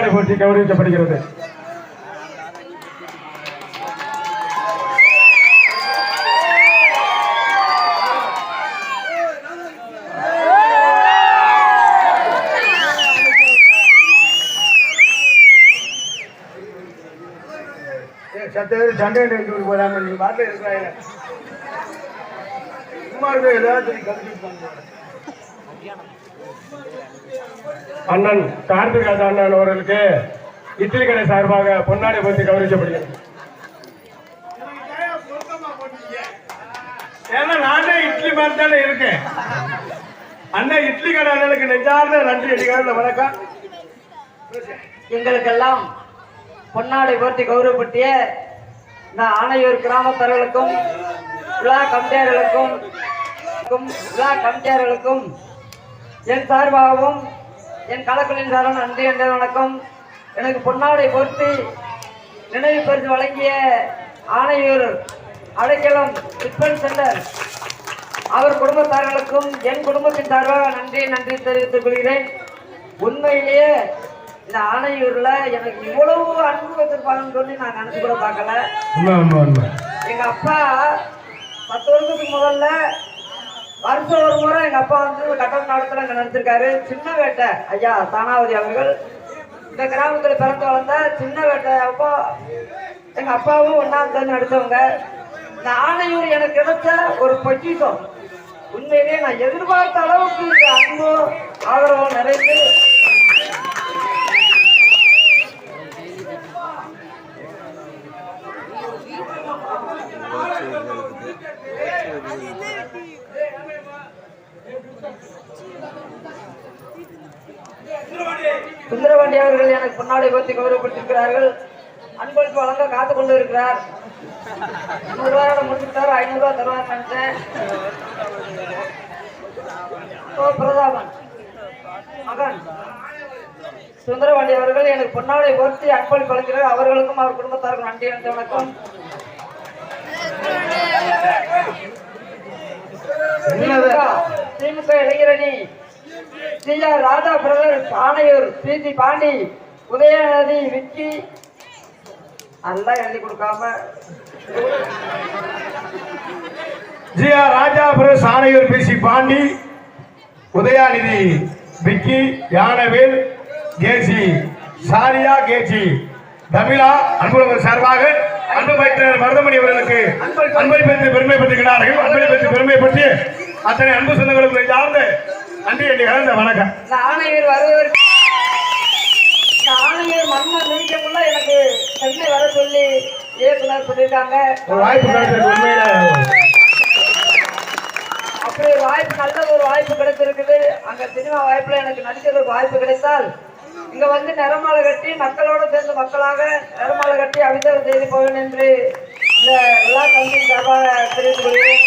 பொன்னாடை போட்டி கௌரவிக்கப்படுகிறது. சத்தவர் சண்டை எடுத்து போடாம நீ பாட்டில் இருக்கிறாங்க சும்மா இருக்க ஏதாவது கற்றுக்கிட்டு அண்ணன் கார்த்திகாஜ் அண்ணன் அவர்களுக்கு இட்லி கடை சார்பாக பொன்னாடை பற்றி கௌரவிக்கப்படுகிறது. ஏன்னா நானே இட்லி மாதிரி தானே இருக்கேன். அண்ணன் இட்லி கடை அண்ணனுக்கு நெஞ்சார்ந்த நன்றி அடிக்காத வணக்கம். எங்களுக்கெல்லாம் பொன்னாடை போர்த்தி கௌரவப்பட்டிய இந்த ஆணையூர் கிராமத்தர்களுக்கும் விழா கமிட்டியார்களுக்கும் விழா கமிட்டியார்களுக்கும் என் சார்பாகவும் என் கலக்குழின் சார்பாக நன்றி என்ற வணக்கம். எனக்கு பொன்னாடை போர்த்தி நினைவு பரிசு வழங்கிய ஆணையூர் அடைக்கலம் டிஃபன் சென்டர். அவர் குடும்பத்தார்களுக்கும் என் குடும்பத்தின் சார்பாக நன்றி நன்றி தெரிவித்துக் கொள்கிறேன். உண்மையிலேயே இந்த ஆணையூர்ல எனக்கு இவ்வளவு அன்பு வச்சிருப்பாங்கன்னு சொல்லி நான் நினைச்சு கூட பார்க்கல. உண்மை உண்மை உண்மை. எங்க அப்பா பத்து வருஷத்துக்கு முதல்ல வருஷம் ஒரு முறை எங்க அப்பா வந்து கட்டணம் நடத்துல நடந்திருக்காரு நடத்திருக்காரு சின்ன வேட்டை ஐயா தானாவதி அவர்கள். இந்த கிராமத்துல பிறந்து வளர்ந்த சின்ன வேட்டை அப்பா எங்க அப்பாவும் ஒன்னாம் சேர்ந்து நடத்தவங்க இந்த ஆணையூர் எனக்கு கிடைச்ச ஒரு பொக்கிஷம். உண்மையிலேயே நான் எதிர்பார்த்த அளவுக்கு இந்த அன்பு சுந்தரபாண்டி அவர்கள் எனக்கு பொன்னாடை பற்றி கௌரவப்படுத்திருக்கிறார்கள் அன்பளிப்பு வழங்க காத்து கொண்டு இருக்கிறார் நூறு ரூபாயோட முடிச்சுட்டாரு ஐநூறு ரூபாய் தருவார் நினைச்சேன். ஓ பிரதாபன். மகன். சுந்தரபாண்டி அவர்கள் எனக்கு பொன்னாடை போர்த்தி அன்பளிப்பு வழங்குகிறார் அவர்களுக்கும் அவர் குடும்பத்தாருக்கும் நன்றி நன்றி வணக்கம். திமுக இளைஞரணி. C R Raja brothers Anaiyur PG Pandi Udhayanidhi Vicky. அதெல்லாம் எழுதி கொடுக்காம. G R brothers Anaiyar PC Pandi Udhayanidhi Vicky Yanavel KC சாரியா கேசி தமிழா அன்புலவர் சார்பாக அன்பு பயிற்சியாளர் மருதமணி அவர்களுக்கு அன்பை பற்றி பெருமைப்பட்டுகிறார்கள் அன்பை பற்றி பெருமைப்பட்டு அத்தனை அன்பு சொந்தங்களுக்கு சார்ந்த நன்றி என்று கலந்த வணக்கம். ஆணையர் இந்த ஆணையர் மன்னர் நிமிஷமுள்ள எனக்கு சென்னை வர சொல்லி இயக்குனர் சொல்லியிருக்காங்க ஒரு வாய்ப்பு உண்மையில. அப்படி ஒரு வாய்ப்பு நல்ல ஒரு வாய்ப்பு கிடைச்சிருக்குது அங்க சினிமா வாய்ப்புல எனக்கு நடிக்கிற ஒரு வாய்ப்பு கிடைத்தால் இங்க வந்து நிறமாலை கட்டி மக்களோட சேர்ந்து மக்களாக நிறமாலை கட்டி அபிஷேகம் செய்து போவேன் என்று இந்த விழா கமிட்டியின் சார்பாக தெரிவித்துக் கொள்கிறேன்.